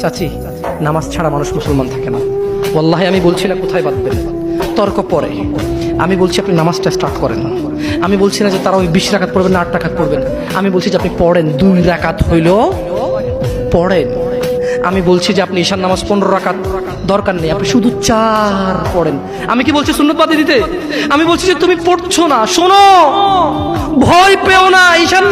চাচি, নামাজ ছাড়া মানুষ মুসলমান থাকে না। ওয়াল্লাহি, আমি বলছি না কোথায় বাঁধবেন তর্ক পরে। আমি বলছি আপনি নামাজটা স্টার্ট করেন। আমি বলছি না যে তারা ওই বিশ রাখাত পড়বেন না, আট রাকাত পড়বেন। আমি বলছি যে আপনি পড়েন, দুই রাকাত হইল পড়েন। আমি বলছি যে আপনি ঈশান নামাজ পনেরো রাকাত দরকার নেই, আপনি শুধু চার পড়েন। আমি কি বলছি সুন্নত বাদে দিতে? আমি বলছি যে তুমি পড়ছো না, শোনো।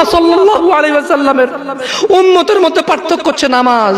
রাসূলুল্লাহ সাল্লাল্লাহু আলাইহি ওয়াসাল্লামের উম্মতের মধ্যে পার্থক্য হচ্ছে নামাজ।